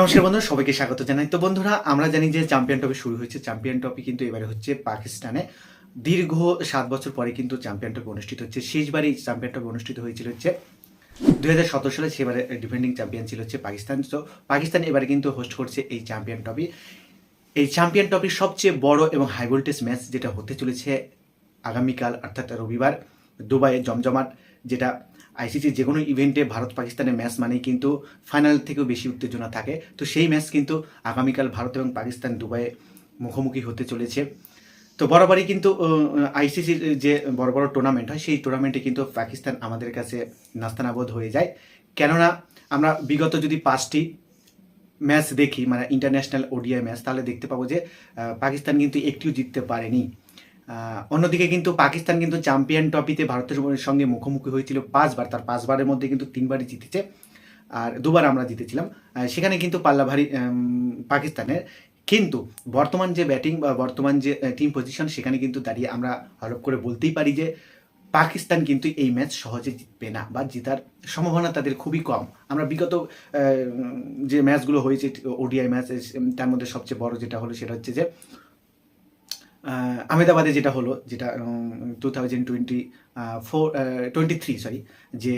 নমস্কার বন্ধুরা, সবাইকে স্বাগত জানাই। তো বন্ধুরা, আমরা জানি যে চ্যাম্পিয়ন ট্রফি শুরু হয়েছে। চ্যাম্পিয়ন ট্রফি কিন্তু এবারে হচ্ছে পাকিস্তানে। দীর্ঘ সাত বছর পরে কিন্তু চ্যাম্পিয়ন ট্রফি অনুষ্ঠিত হচ্ছে। শেষবারই চ্যাম্পিয়ন ট্রফি অনুষ্ঠিত হয়েছিল হচ্ছে দুই হাজার সতেরো সালে। সেবারে ডিফেন্ডিং চ্যাম্পিয়ন ছিল হচ্ছে পাকিস্তান। তো পাকিস্তান এবারে কিন্তু হোস্ট করছে এই চ্যাম্পিয়ন ট্রফি এই চ্যাম্পিয়ন ট্রফির সবচেয়ে বড় এবং হাই ভোল্টেজ ম্যাচ যেটা হতে চলেছে আগামীকাল, অর্থাৎ রবিবার, দুবাইয়ে জমজমাট, যেটা আইসিসি যে কোনো ইভেন্টে ভারত পাকিস্তানের ম্যাচ মানেই কিন্তু ফাইনাল থেকেও বেশি উত্তেজনা থাকে। তো সেই ম্যাচ কিন্তু আগামীকাল ভারত এবং পাকিস্তান দুবাইয়ে মুখোমুখি হতে চলেছে। তো বরাবরই কিন্তু আইসিসির যে বড় বড় টুর্নামেন্ট হয়, সেই টুর্নামেন্টে কিন্তু পাকিস্তান আমাদের কাছে নাস্তানাবোধ হয়ে যায়। কেননা আমরা বিগত যদি পাঁচটি ম্যাচ দেখি মানে ইন্টারন্যাশনাল ওডিআই ম্যাচ তাহলে দেখতে পাবো যে পাকিস্তান কিন্তু একটিও জিততে পারেনি। অন্যদিকে কিন্তু পাকিস্তান কিন্তু চ্যাম্পিয়ন ট্রফিতে ভারতের সঙ্গে মুখোমুখি হয়েছিল পাঁচবার। তার পাঁচবারের মধ্যে কিন্তু তিনবারই জিতেছে আর দুবার আমরা জিতেছিলাম। সেখানে কিন্তু পাল্লা ভারী পাকিস্তানের। কিন্তু বর্তমান যে ব্যাটিং বা বর্তমান যে টিম পজিশন সেখানে কিন্তু দাঁড়িয়ে আমরা হলপ করে বলতেই পারি যে, পাকিস্তান কিন্তু এই ম্যাচ সহজে জিতবে না বা জেতার সম্ভাবনা তাদের খুবই কম। আমরা বিগত যে ম্যাচগুলো হয়েছে ওডিআই ম্যাচ তার মধ্যে সবচেয়ে বড় যেটা হলো সেটা হচ্ছে যে আহমেদাবাদে যেটা হলো, যেটা two thousand twenty four twenty three sorry যে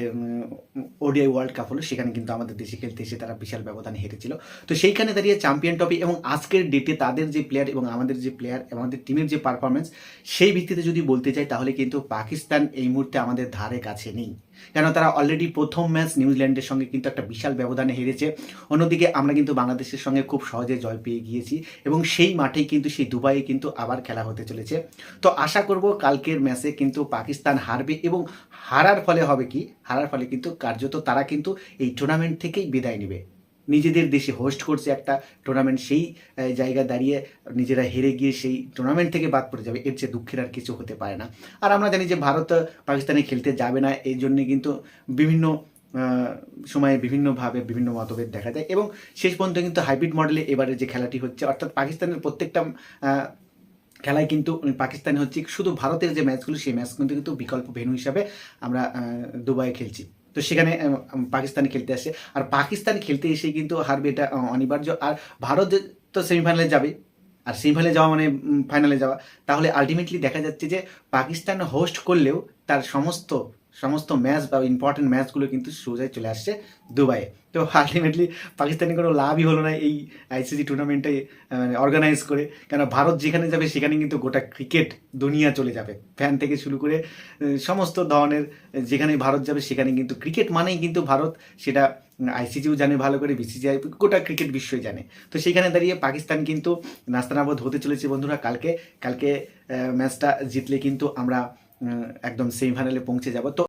ওডিআই ওয়ার্ল্ড কাপ হলো, সেখানে কিন্তু আমাদের দেশে খেলতে এসে তারা বিশাল ব্যবধানে হেরেছিল। তো সেইখানে দাঁড়িয়ে চ্যাম্পিয়ন ট্রফি এবং আজকের ডেটে তাদের যে প্লেয়ার এবং আমাদের যে প্লেয়ার এবং আমাদের টিমের যে পারফরমেন্স সেই ভিত্তিতে যদি বলতে চাই, তাহলে কিন্তু পাকিস্তান এই মুহূর্তে আমাদের ধারে কাছে নেই। কেন তারা অলরেডি প্রথম ম্যাচ নিউজিল্যান্ডের সঙ্গে কিন্তু একটা বিশাল ব্যবধানে হেরেছে। অন্যদিকে আমরা কিন্তু বাংলাদেশের সঙ্গে খুব সহজে জয় পেয়ে গিয়েছি এবং সেই মাঠেই কিন্তু, সেই দুবাইয়ে কিন্তু আবার খেলা হতে চলেছে। তো আশা করব কালকের ম্যাচে কিন্তু পাকিস্তান হারবে এবং হারার ফলে হবে কি? হারার ফলে কিন্তু কার্যত তারা কিন্তু এই টুর্নামেন্ট থেকেই বিদায় নেবে। নিজেদের দেশে হোস্ট করছে একটা টুর্নামেন্ট সেই জায়গায় দাঁড়িয়ে নিজেরা হেরে গিয়ে সেই টুর্নামেন্ট থেকে বাদ পড়ে যাবে। এর চেয়ে দুঃখের আর কিছু হতে পারে না। আর আমরা জানি যে ভারত পাকিস্তানে খেলতে যাবে না, এই জন্যে কিন্তু বিভিন্ন সময়ে বিভিন্নভাবে বিভিন্ন মতভেদ দেখা যায় এবং শেষ পর্যন্ত কিন্তু হাইব্রিড মডেলে এবারে যে খেলাটি হচ্ছে, অর্থাৎ পাকিস্তানের প্রত্যেকটা খেলায় কিন্তু পাকিস্তানে হচ্ছে শুধু ভারতের যে ম্যাচগুলো সেই ম্যাচ কিন্তু বিকল্প ভেন্যু হিসাবে আমরা দুবাইয়ে খেলছি। তো সেখানে পাকিস্তান খেলতে আসে। আর পাকিস্তান খেলতে এসে কিন্তু হারবে এটা অনিবার্য। আর ভারত তো সেমিফাইনালে যাবে, আর সেমিফাইনালে যাওয়া মানে ফাইনালে যাওয়া। তাহলে আলটিমেটলি দেখা যাচ্ছে যে, পাকিস্তান হোস্ট করলেও তার সমস্ত সমস্ত ম্যাচ বা ইম্পর্টেন্ট ম্যাচগুলো কিন্তু সোজাই চলে আসছে দুবাইয়ে। তো আলটিমেটলি পাকিস্তানের কোনো লাভই হলো না এই আইসিসি টুর্নামেন্টে অর্গানাইজ করে। কেন ভারত যেখানে যাবে সেখানে কিন্তু গোটা ক্রিকেট দুনিয়া চলে যাবে। ফ্যান থেকে শুরু করে সমস্ত ধরনের, যেখানে ভারত যাবে সেখানে কিন্তু ক্রিকেট মানেই কিন্তু ভারত। সেটা আইসিসিও জানে ভালো করে বিসিসিআই গোটা ক্রিকেট বিশ্বই জানে। তো সেখানে দাঁড়িয়ে পাকিস্তান কিন্তু নাস্তানাবোধ হতে চলেছে বন্ধুরা কালকে। কালকে ম্যাচটা জিতলে কিন্তু আমরা একদম সেমিফাইনালে পৌঁছে যাব। তো